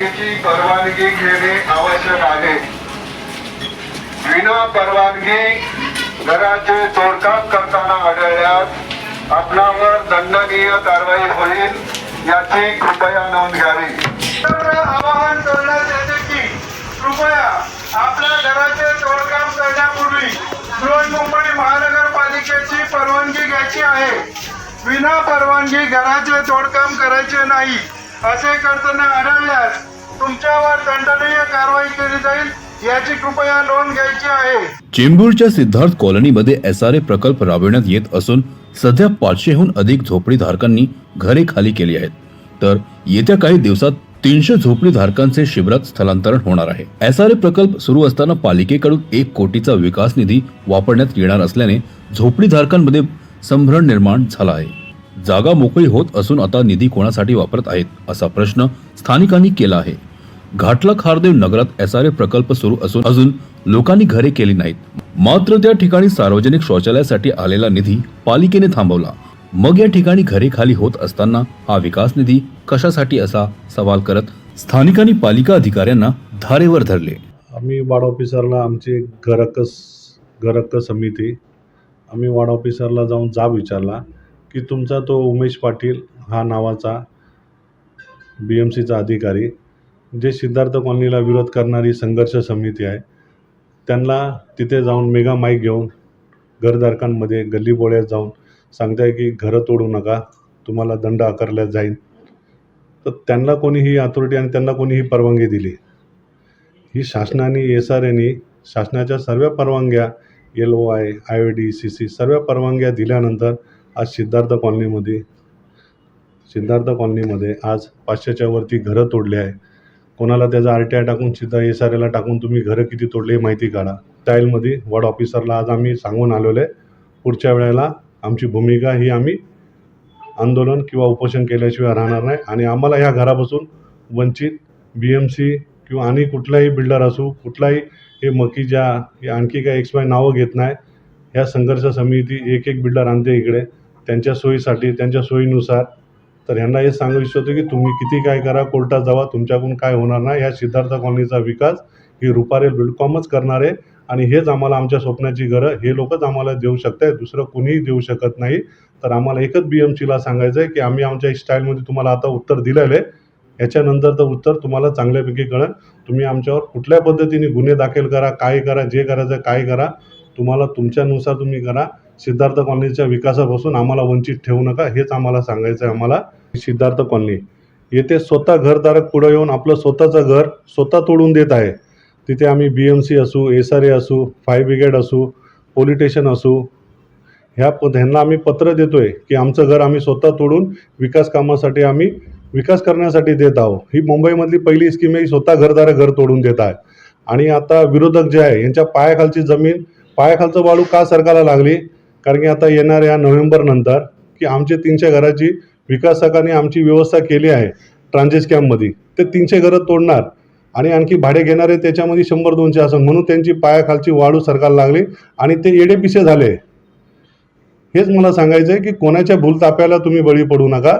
ची परवानगी घेणे आवश्यक आहे. विना परवानगी घराचे तोडकाम करताना आढळल्यास आपणावर दंडनीय कारवाई होईल याची कृपया नोंद घ्यावी. आवाहन करण्यात येते की कृपया आपल्या घराचे तोडकाम करण्यापूर्वी बृहन्मुंबई महानगरपालिकेची परवानगी घ्यायची आहे. विना परवानगी घराचे तोडकाम करायचे नाही असे करताना आढळल्यास तुमच्यावर दंडनीय कारवाई केली जाईल याची कृपया नोंद घ्यायची आहे. चेंबूरच्या सिद्धार्थ कॉलनीमध्ये एस आर ए प्रकल्प राबविण्यात येत असून सध्या पाचशेहून अधिक झोपडीधारकांनी घरे खाली केली आहेत. तर येत्या काही दिवसात तीनशे झोपडीधारकांचे शिबिरात स्थलांतरण होणार आहे. एस आर ए प्रकल्प सुरू असताना पालिकेकडून एक कोटीचा विकास निधी वापरण्यात येणार असल्याने झोपडीधारकांमध्ये संभ्रम निर्माण झाला आहे. जागा मोकळी होत असून आता निधी कोणासाठी वापरत आहेत असा प्रश्न स्थानिकांनी केला आहे. घाटला खारदेव नगरात एस आर ए प्रकल्प सुरू असून अजून लोकांनी घरे केली नाहीत. मात्र त्या ठिकाणी सार्वजनिक शौचालयासाठी आलेला निधी पालिकेने थांबवला. मग या ठिकाणी घरे खाली होत असताना हा विकास निधी कशासाठी असा सवाल करत स्थानिकांनी पालिका अधिकाऱ्यांना धारेवर धरले. आम्ही वार्ड ऑफिसरला आमची घरकस घरक्क समिती आम्ही वार्ड ऑफिसरला जाऊन जाब विचारला की तुमचा तो उमेश पाटील हा नावाचा बी एम सीचा अधिकारी जे सिद्धार्थ कॉलनीला विरोध करणारी संघर्ष समिती आहे त्यांना तिथे जाऊन मेगा माईक घेऊन घरधारकांमध्ये गल्लीबोळ्यात जाऊन सांगताय की घरं तोडू नका तुम्हाला दंड आकारला जाईल. तर त्यांना कोणी ही अथॉरिटी आणि त्यांना कोणी ही परवानगी दिली. ही शासनाने एस आर एनी शासनाच्या सर्व परवानग्या L O I I O D C C सर्व परवानग्या दिल्यानंतर आज सिद्धार्थ कॉलनीमध्ये सिद्धार्थ कॉलनीमध्ये आज पाचशेच्या वरती घरं तोडली आहे. कोणाला त्याचा आर टी आय टाकून सिद्धा एस आर एला टाकून तुम्ही घरं किती तोडली हे माहिती काढा. स्टाईलमध्ये वॉर्ड ऑफिसरला आज आम्ही सांगून आलेलो आहे. पुढच्या वेळेला आमची भूमिका ही आम्ही आंदोलन किंवा उपोषण केल्याशिवाय राहणार नाही आणि आम्हाला ह्या घरापासून वंचित बी एम सी किंवा आणि कुठलाही बिल्डर असू कुठलाही हे मकीजा हे आणखी काही एक्स वाय नावं घेत नाही ह्या संघर्ष समिती एक एक बिल्डर आणते इकडे. त्यांच्या सोयीसाठी त्यांच्या सोयीनुसार तर ह्यांना हे सांगू इच्छितो की तुम्ही किती काय करा कोर्टात जावा तुमच्याकडून काय होणार नाही. ह्या सिद्धार्थ कॉलनीचा विकास ही रुपारेल बिल्डकॉमच करणार आहे. आणि हेच आम्हाला आमच्या स्वप्नाची घरं हे लोकच आम्हाला देऊ शकतात दुसरं कुणीही देऊ शकत नाही. तर आम्हाला एकच बी एम सीला सांगायचं आहे की आम्ही आमच्या स्टाईलमध्ये तुम्हाला आता उत्तर दिलेलं आहे. याच्यानंतर तर उत्तर तुम्हाला चांगल्यापैकी कळेल. तुम्ही आमच्यावर कुठल्या पद्धतीने गुन्हे दाखल करा काय करा जे करायचं काय करा तुम्हाला तुमच्यानुसार तुम्ही करा. सिद्धार्थ कॉलनीच्या विकासापासून आम्हाला वंचित ठेवू नका हेच आम्हाला सांगायचं आहे आम्हाला. सिद्धार्थ कॉलनी. येथे स्वतः घरधारक पुढं येऊन आपलं स्वतःचं घर स्वतः तोडून देत आहे. तिथे आम्ही बी एम सी असू एस आर ए असू फायर ब्रिगेड असू पोलीस स्टेशन असू. ह्या प ह्यांना आम्ही पत्र देतो आहे की आमचं घर आम्ही स्वतः तोडून विकास कामासाठी आम्ही विकास करण्यासाठी देत आहोत. ही मुंबईमधली पहिली स्कीम आहे स्वतः घरधारक घर तोडून देत आहे. आणि आता विरोधक जे आहे यांच्या पायाखालची जमीन पायाखालचं वाळू का सरकारला लागली? कारण की आता येणाऱ्या नोव्हेंबरनंतर की आमचे तीनशे घराची विकासकांनी आमची व्यवस्था केली आहे ट्रान्झिस कॅम्पमध्ये ते तीनशे घरं तोडणार आणि आणखी भाडे घेणारे त्याच्यामध्ये शंभर दोनशे असं म्हणून त्यांची पायाखालची वाढू सरकार लागली आणि ते येडेपिसे झाले. हेच मला सांगायचं आहे की कोणाच्या भूलताप्याला तुम्ही बळी पडू नका.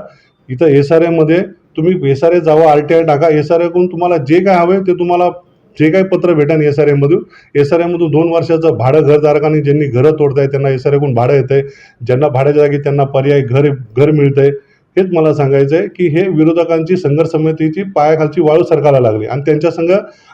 इथं एस आर एमध्ये तुम्ही एस आर ए जावा आर टी आय टाका. एस आर एकडून तुम्हाला जे काय हवे ते तुम्हाला जे काही पत्र भेटेल एस आर एमधून एस आर एमधून दोन वर्षाचं भाडं घरधारकांनी ज्यांनी घरं तोडताय त्यांना एस आर एकडून भाडं येतं आहे ज्यांना भाड्याच्या जागी त्यांना पर्याय घर घर मिळतं आहे हेच मला सांगायचं आहे की हे विरोधकांची संघर्ष समितीची पायाखालची वाळू सरकारला लागली. आणि त्यांच्या संघ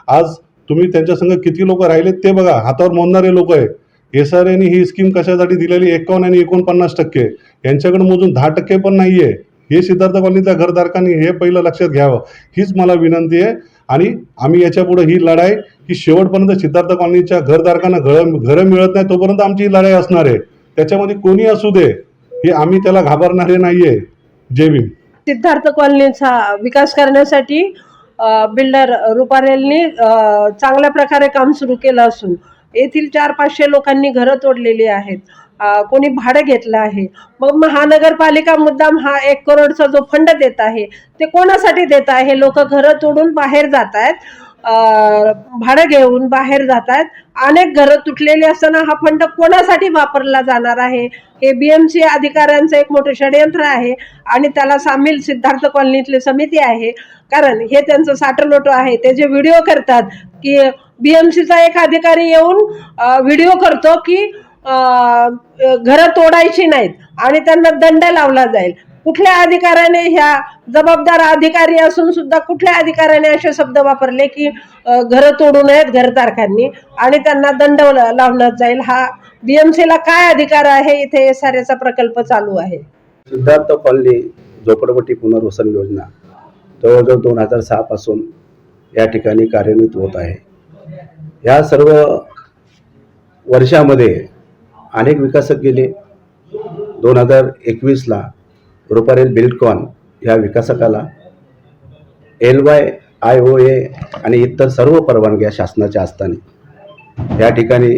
आज तुम्ही त्यांच्या संघ किती लोक राहिले ते बघा. हातावर मोडणारे लोक आहे एस आर एने ही स्कीम कशासाठी दिलेली? एकावन्न आणि एकोणपन्नास टक्के. यांच्याकडे मोजून दहा टक्के पण नाही आहे हे सिद्धार्थ कॉलनीच्या घरधारकांनी हे पहिलं लक्षात घ्यावं. हीच मला विनंती आहे. आणि आम्ही याच्यापुढे ही लढाई ही शेवटपर्यंत सिद्धार्थ कॉलनीच्या घरधारकांना घरं घरं मिळत नाही तोपर्यंत आमची ही लढाई असणार आहे. त्याच्यामध्ये कोणी असू दे. हे आम्ही त्याला घाबरणारे नाही आहे जय भीम. सिद्धार्थ कॉलनीचा विकास करण्यासाठी बिल्डर रुपारेलनी चांगल्या प्रकारे काम सुरू केलं असून येथील चार पाचशे लोकांनी घरं तोडलेली आहेत. कोणी भाडं घेतलं आहे. मग महानगरपालिका मुद्दाम हा एक करोडचा जो फंड देत आहे ते कोणासाठी देत आहे? लोक घरं तोडून बाहेर जात आहेत भाडं घेऊन बाहेर जात आहेत अनेक घरं तुटलेली असताना हा फंड कोणासाठी वापरला जाणार आहे? हे बीएमसी अधिकाऱ्यांचं एक मोठं षडयंत्र आहे आणि त्याला सामील सिद्धार्थ कॉलनीतली समिती आहे. कारण हे त्यांचं साठलोटो आहे. ते जे व्हिडिओ करतात की बीएमसीचा एक अधिकारी येऊन व्हिडिओ करतो की घरं तोडायची नाहीत आणि त्यांना दंड लावला जाईल. कुठल्या अधिकाऱ्याने ह्या जबाबदार अधिकारी असून सुद्धा कुठल्या अधिकाऱ्याने असे शब्द वापरले की घरं तोडू नयेत घरधारकांनी आणि त्यांना दंड लावण्यात जाईल? हा बीएमसीला काय अधिकार आहे? इथे एस आर एचा प्रकल्प चालू आहे. सिद्धार्थ कॉलनी झोपडपट्टी पुनर्वसन योजना जवळजवळ दोन हजार सहापासून या ठिकाणी कार्यान्वित होत आहे. या सर्व वर्षामध्ये अनेक विकासक गेले. दोन हजार एकवीसला रुपारेल बिल्डकॉन ह्या विकासकाला L Y I O A आणि इतर सर्व परवानग्या शासनाच्या असताना या ठिकाणी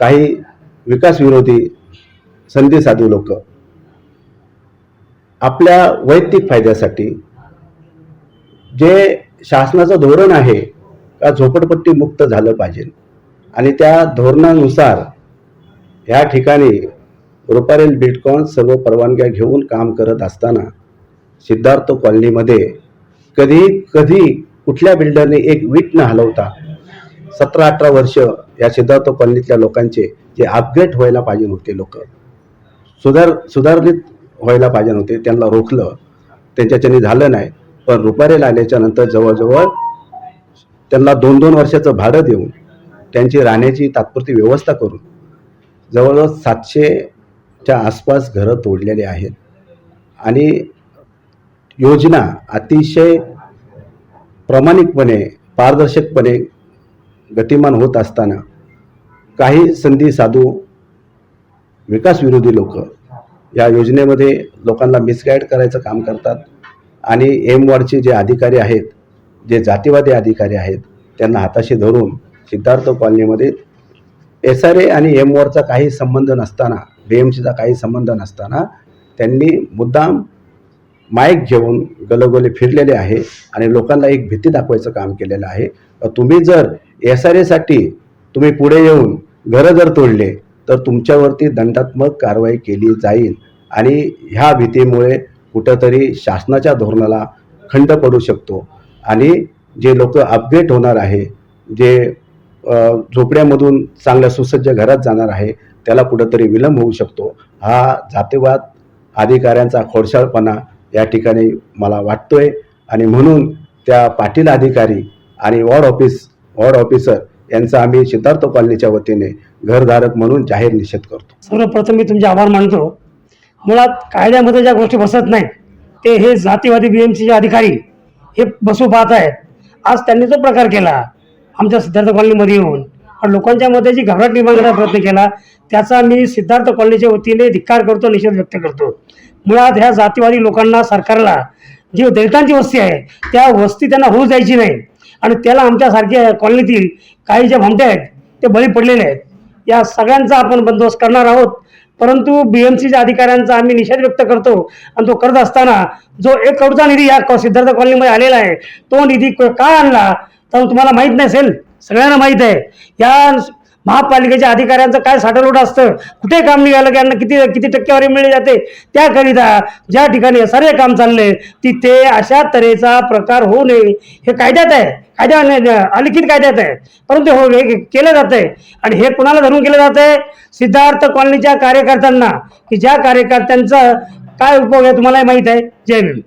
काही विकासविरोधी संधी साधू लोक आपल्या वैयक्तिक फायद्यासाठी जे शासनाचं धोरण आहे का झोपडपट्टी मुक्त झालं पाहिजे आणि त्या धोरणानुसार ह्या ठिकाणी रुपारेल बिटकॉन सर्व परवानग्या घेऊन काम करत असताना सिद्धार्थ कॉलनीमध्ये कधी कधी कुठल्या बिल्डरने एक वीट न हलवता सतरा अठरा वर्ष या सिद्धार्थ कॉलनीतल्या लोकांचे जे अपग्रेड व्हायला पाहिजे होते लोक सुधार सुधारित व्हायला पाहिजे होते त्यांना रोखलं त्यांच्याच्याने झालं नाही. पण रुपारेल आल्याच्यानंतर जवळजवळ त्यांना दोन दोन वर्षाचं भाडं देऊन त्यांची राहण्याची तात्पुरती व्यवस्था करून जवळजवळ सातशे च्या आसपास घरं तोडलेली आहेत. आणि योजना अतिशय प्रामाणिकपणे पारदर्शकपणे गतिमान होत असताना काही संधी साधू विकासविरोधी लोक या योजनेमध्ये लोकांना मिसगाईड करायचं काम करतात आणि एम वॉर्डचे जे अधिकारी आहेत जे जातीवादी अधिकारी आहेत त्यांना हाताशी धरून सिद्धार्थ कॉलनीमध्ये एस आर ए आणि एम वॉरचा काही संबंध नसताना बी एम सीचा काही संबंध नसताना त्यांनी मुद्दाम माईक घेऊन गलगोले फिरलेले आहे आणि लोकांना एक भीती दाखवायचं काम केलेलं आहे. तुम्ही जर एस आर एसाठी तुम्ही पुढे येऊन घरं जर तोडले तर तुमच्यावरती दंडात्मक कारवाई केली जाईल आणि ह्या भीतीमुळे कुठंतरी शासनाच्या धोरणाला खंड पडू शकतो. आणि जे लोक अपग्रेड होणार आहे जे झोपड्यामधून चांगल्या सुसज्ज घरात जाणार आहे त्याला कुठंतरी विलंब होऊ शकतो. हा जातीवाद अधिकाऱ्यांचा खोडसाळपणा या ठिकाणी मला वाटतोय. आणि म्हणून त्या पाटील अधिकारी आणि वॉर्ड ऑफिस वॉर्ड ऑफिसर यांचा आम्ही सिद्धार्थ कॉलनीच्या वतीने घरधारक म्हणून जाहीर निषेध करतो. सर्वप्रथम मी तुमचे आभार मानतो. मुळात कायद्यामध्ये ज्या गोष्टी बसत नाहीत ते हे जातीवादी बी एम सीचे अधिकारी हे बसू पाहत आहेत. आज त्यांनी जो प्रकार केला आमच्या सिद्धार्थ कॉलनीमध्ये येऊन लोकांच्या मध्ये जी घबराट निर्माण करण्याचा प्रयत्न केला त्याचा मी सिद्धार्थ कॉलनीच्या वतीने धिक्कार करतो निषेध व्यक्त करतो. मुळात ह्या जातीवादी लोकांना सरकारला जी दलितांची वस्ती आहे त्या वस्ती त्यांना होऊ द्यायची नाही. आणि त्याला आमच्यासारख्या कॉलनीतील काही जे भामटे आहेत ते बळी पडलेले आहेत. या सगळ्यांचा आपण बंदोबस्त करणार आहोत. परंतु बी एम सीच्या अधिकाऱ्यांचा आम्ही निषेध व्यक्त करतो. आणि तो करत असताना जो एक करोडचा निधी या सिद्धार्थ कॉलनीमध्ये आलेला आहे तो निधी का आणला? तर तुम्हाला माहीत नसेल. सगळ्यांना माहीत आहे. या महापालिकेच्या अधिकाऱ्यांचं काय साठवलोट असतं? कुठे काम निघालं त्यांना किती किती टक्केवारी मिळली जाते? त्याकरिता ज्या ठिकाणी सर्व काम चालले तिथे अशा तऱ्हेचा प्रकार होऊ नये. हे कायद्यात आहे. कायद्या अलिखित कायद्यात आहे. परंतु हो हे केलं जात आहे आणि हे कुणाला धरून केलं जात आहे सिद्धार्थ कॉलनीच्या कार्यकर्त्यांना. की ज्या कार्यकर्त्यांचा काय उपयोग आहे तुम्हालाही माहीत आहे? जय भीम.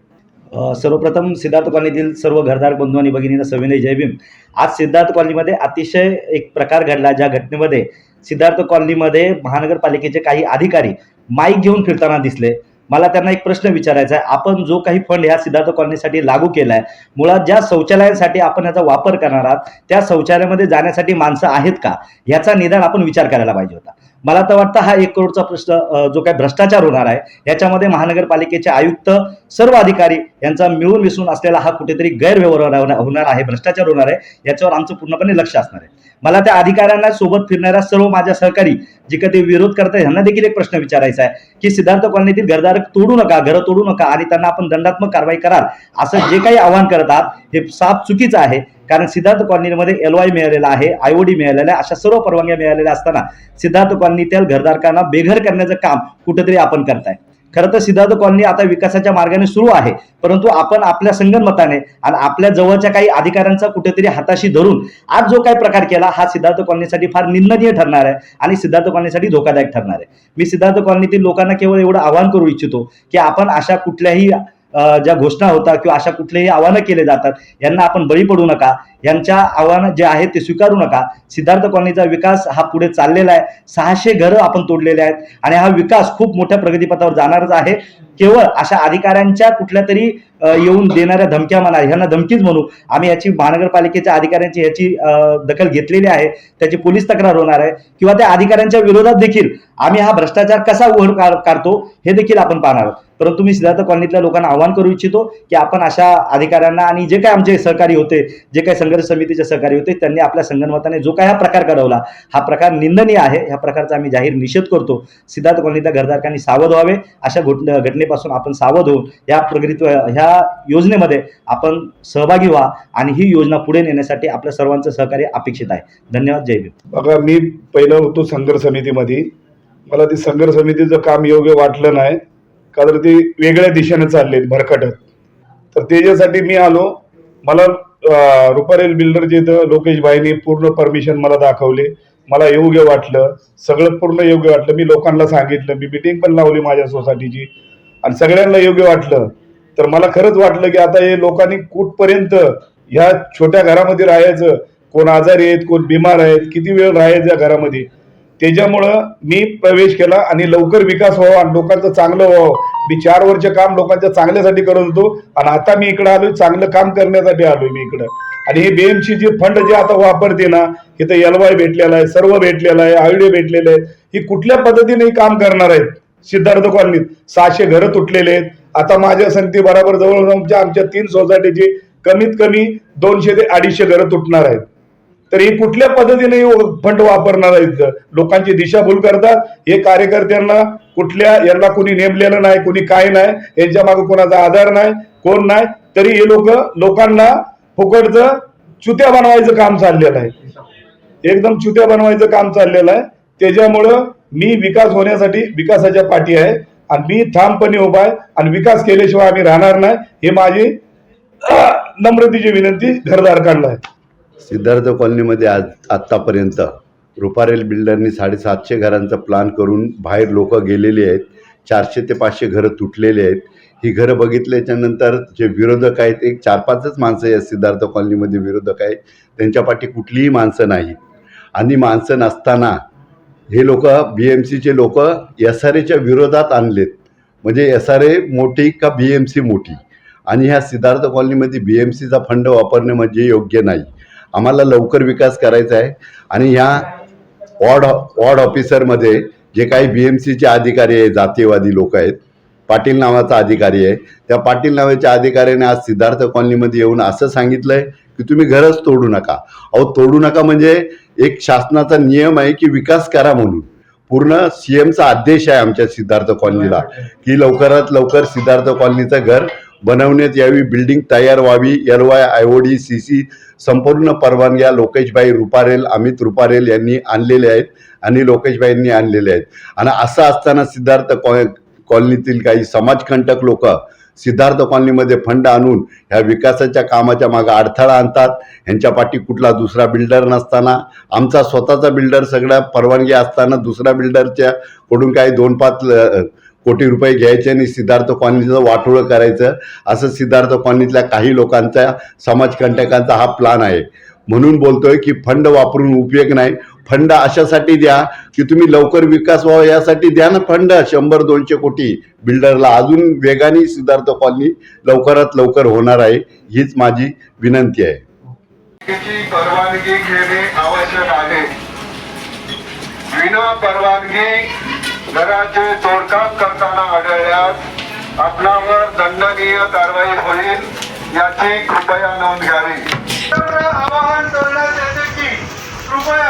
सर्वप्रथम सिद्धार्थ कॉलनीतील सर्व घरदार बंधू आणि भगिनींना सविनय जयभीम आज सिद्धार्थ कॉलनीमध्ये अतिशय एक प्रकार घडला ज्या घटनेमध्ये सिद्धार्थ कॉलनीमध्ये महानगरपालिकेचे काही अधिकारी माईक घेऊन फिरताना दिसले. मला त्यांना एक प्रश्न विचारायचा आहे. आपण जो काही फंड ह्या सिद्धार्थ कॉलनीसाठी लागू केला आहे मुळात ज्या शौचालयांसाठी आपण याचा वापर करणार आहात त्या शौचालयामध्ये जाण्यासाठी माणसं आहेत का? याचा निदान आपण विचार करायला पाहिजे होता. मला तर वाटतं हा एक करोडचा प्रश्न जो काही भ्रष्टाचार होणार आहे याच्यामध्ये महानगरपालिकेचे आयुक्त सर्व अधिकारी यांचा मिळून मिसळून असलेला हा कुठेतरी गैरव्यवहार होणार- आहे भ्रष्टाचार होणार आहे याच्यावर आमचं पूर्णपणे लक्ष असणार आहे. मला त्या अधिकाऱ्यांना सोबत फिरणाऱ्या सर्व माझ्या सहकारी जे काही ते विरोध करतात ह्यांना देखील एक प्रश्न विचारायचा आहे की सिद्धार्थ कॉलनीतील घरदार तोडू नका घरं तोडू नका आणि त्यांना आपण दंडात्मक कारवाई कराल असं जे काही आवाहन करत आहात हे साफ चुकीचं आहे. कारण सिद्धार्थ कॉलनीमध्ये एल वाय मिळालेला आहे आयओडी मिळालेला आहे अशा सर्व परवानग्या मिळालेल्या असताना सिद्धार्थ कॉलनीतील घरधारकांना बेघर करण्याचं काम कुठंतरी आपण करताय. खरं तर सिद्धार्थ कॉलनी आता विकासाच्या मार्गाने सुरू आहे परंतु आपण आपल्या संगनमताने आणि आपल्या जवळच्या काही अधिकाऱ्यांचा कुठेतरी हाताशी धरून आज जो काही प्रकार केला हा सिद्धार्थ कॉलनीसाठी फार निंदनीय ठरणार आहे आणि सिद्धार्थ कॉलनीसाठी धोकादायक ठरणार आहे. मी सिद्धार्थ कॉलनीतील लोकांना केवळ एवढं आवाहन करू इच्छितो की आपण अशा कुठल्याही ज्या घोषणा होतात किंवा अशा कुठलेही आव्हानं केले जातात यांना आपण बळी पडू नका. यांच्या आव्हानं जे आहेत ते स्वीकारू नका. सिद्धार्थ कॉलनीचा विकास हा पुढे चाललेला आहे. सहाशे घरं आपण तोडलेले आहेत. आणि हा विकास खूप मोठ्या प्रगतीपथावर जाणारच आहे. केवळ अशा अधिकाऱ्यांच्या कुठल्या तरी येऊन देणाऱ्या धमक्या म्हणा ह्यांना धमकीच म्हणू. आम्ही याची महानगरपालिकेच्या अधिकाऱ्यांची याची दखल घेतलेली आहे. त्याची पोलीस तक्रार होणार आहे. किंवा त्या अधिकाऱ्यांच्या विरोधात देखील आम्ही हा भ्रष्टाचार कसा उघड काढ- काढतो हे देखील आपण पाहणार आहोत. परंतु मी सिद्धार्थ कॉलनीतल्या लोकांना आवाहन करू इच्छितो की आपण अशा अधिकाऱ्यांना आणि जे काही आमचे सहकारी होते जे काही संघर्ष समितीचे सहकारी होते त्यांनी आपल्या संगनमताने जो काही हा प्रकार घडवला हा प्रकार निंदनीय आहे. ह्या प्रकारचा आम्ही जाहीर निषेध करतो. सिद्धार्थ कॉलनीतल्या घरधारकांनी सावध व्हावे. अशा घटनेपासून आपण सावध होऊन या प्रगती ह्या योजनेमध्ये आपण सहभागी व्हा आणि ही योजना पुढे नेण्यासाठी आपल्या सर्वांचं सहकार्य अपेक्षित आहे. धन्यवाद. जय भीम. बघा मी पहिलं होतो संघर्ष समितीमध्ये. मला ती संघर्ष समितीचं काम योग्य वाटलं नाही. का तर ती वेगळ्या दिशेने चालले भरकटत. तर त्याच्यासाठी मी आलो. मला रुपारेल बिल्डरचे इथं लोकेश भाईनी पूर्ण परमिशन मला दाखवले. मला योग्य वाटलं. सगळं पूर्ण योग्य वाटलं. मी लोकांना सांगितलं. मी मिटिंग पण लावली माझ्या सोसायटीची. आणि सगळ्यांना योग्य वाटलं. तर मला खरंच वाटलं की आता हे लोकांनी कुठपर्यंत ह्या छोट्या घरामध्ये राहायचं? कोण आजारी आहेत कोण बिमार आहेत किती वेळ राहायचं या घरामध्ये? त्याच्यामुळं मी प्रवेश केला आणि लवकर विकास व्हावा आणि लोकांचं चांगलं व्हावं. मी चार वर्ष काम लोकांच्या चांगल्यासाठी करत होतो आणि आता मी इकडे आलोय चांगलं काम करण्यासाठी आलोय मी इकडं. आणि हे बीएमसी जे फंड जे आता वापरते ना इथं एलवाय भेटलेला आहे सर्व भेटलेला आहे आयडिया भेटलेले आहेत ही कुठल्या पद्धतीने काम करणार आहेत? सिद्धार्थ कॉलनीत. सहाशे घरं तुटलेले आहेत. आता माझ्या संगती बरोबर जवळ आमच्या तीन सोसायटीची कमीत कमी दोनशे ते अडीचशे घरं तुटणार आहेत. तर हे कुठल्या पद्धतीने फंड वापरणार आहेत? लोकांची दिशाभूल करतात. हे कार्यकर्त्यांना कुठल्या यांना कोणी नेमलेलं नाही कोणी काय नाही यांच्या मागे कोणाचा आधार नाही कोण नाही तरी हे लोक लोकांना फुकटचं चुत्या बनवायचं काम चाललेलं आहे. एकदम चुत्या बनवायचं काम चाललेलं आहे. त्याच्यामुळं मी विकास होण्यासाठी विकासाच्या पाठी आहे आणि मी ठामपणे उभा आहे आणि विकास केल्याशिवाय आम्ही राहणार नाही हे माझी नम्रतेची विनंती घरधारकांना आहे. सिद्धार्थ कॉलनीमध्ये आज आत्तापर्यंत रुपारेल बिल्डरनी साडेसातशे घरांचा प्लान करून बाहेर लोक गेलेली आहेत चारशे ते पाचशे घरं तुटलेली आहेत. ही घरं बघितल्याच्या नंतर जे विरोधक आहेत एक चार पाचच माणसं या सिद्धार्थ कॉलनीमध्ये विरोधक आहेत. त्यांच्या पाठी कुठलीही माणसं नाही. आणि माणसं नसताना हे लोक बी एम सीचे लोक एस आर एच्या विरोधात आणलेत. म्हणजे एस आर ए मोठी का बी एम सी मोठी? आणि ह्या सिद्धार्थ कॉलनीमध्ये बी एम सीचा फंड वापरणे म्हणजे योग्य नाही. आम्हाला लवकर विकास करायचा आहे. आणि ह्या वॉर्ड वॉर्ड ऑफिसरमध्ये जे काही बी एम सीचे अधिकारी आहे जातीयवादी लोक आहेत पाटील नावाचा अधिकारी आहे. त्या पाटील नावाच्या अधिकाऱ्याने आज सिद्धार्थ कॉलनीमध्ये येऊन असं सांगितलं आहे की तुम्ही घरच तोडू नका. अहो तोडू नका म्हणजे एक शासनाचा नियम आहे की विकास करा म्हणून. पूर्ण सीएमचा आदेश आहे आमच्या सिद्धार्थ कॉलनीला की लवकरात लवकर सिद्धार्थ कॉलनीचं घर बनवण्यात यावी बिल्डिंग तयार व्हावी L Y I O D C C संपूर्ण परवानग्या लोकेशभाई रुपारेल अमित रुपारेल यांनी आणलेले आहेत आणि लोकेशभाईंनी आणलेले आहेत. आणि असं असताना सिद्धार्थ कॉ कॉलनीतील काही समाजकंटक लोक सिद्धार्थ कॉलनीमध्ये फंड आणून ह्या विकासाच्या कामाच्या मागे अडथळा आणतात. ह्यांच्या पाठी कुठला दुसरा बिल्डर नसताना आमचा स्वतःचा बिल्डर सगळ्या परवानगी असताना दुसऱ्या बिल्डरच्या कडून काही दोन पाच ल- कोटी रुपये घ्यायचे आणि सिद्धार्थ कॉलनीचं वाटोळं करायचं. असं सिद्धार्थ कॉलनीतल्या काही लोकांचा समाजकंटकांचा हा प्लान आहे. म्हणून बोलतोय की फंड वापरून उपयोग नाही. फंड अशासाठी द्या की तुम्ही लवकर विकास व्हावा यासाठी द्या ना फंड. शंभर दोनशे कोटी बिल्डरला. अजून वेगाने सिद्धार्थ कॉलनी लवकरात लवकर होणार आहे हीच माझी विनंती आहे. परवानगी घेणे आवश्यक आहे. विना परवानगी घराचे तोडकाम करताना आढळल्यास आपणावर दंडनीय कारवाई होईल याची कृपया नोंद घ्यावी. आवाहन करण्यात येते की कृपया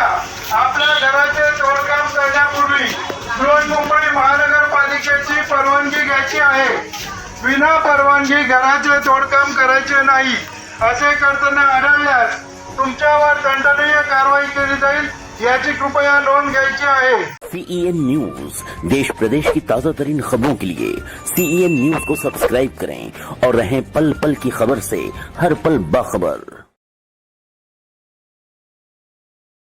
आपल्या घराचे तोडकाम करण्यापूर्वी बृहन्मुंबई महानगरपालिकेची परवानगी घ्यायची आहे. विना परवानगी घराचे तोडकाम करायचे नाही, असे करताना आढळल्यास तुमच्यावर दंडनीय कारवाई केली जाईल, याची कृपया नोंद घ्यायची आहे. सीईएन न्यूज़ देश प्रदेश की ताज़ा तरीन खबरों के लिए सीईएन न्यूज़ को सब्सक्राइब करें और रहें पल पल की खबर से हर पल बाखबर।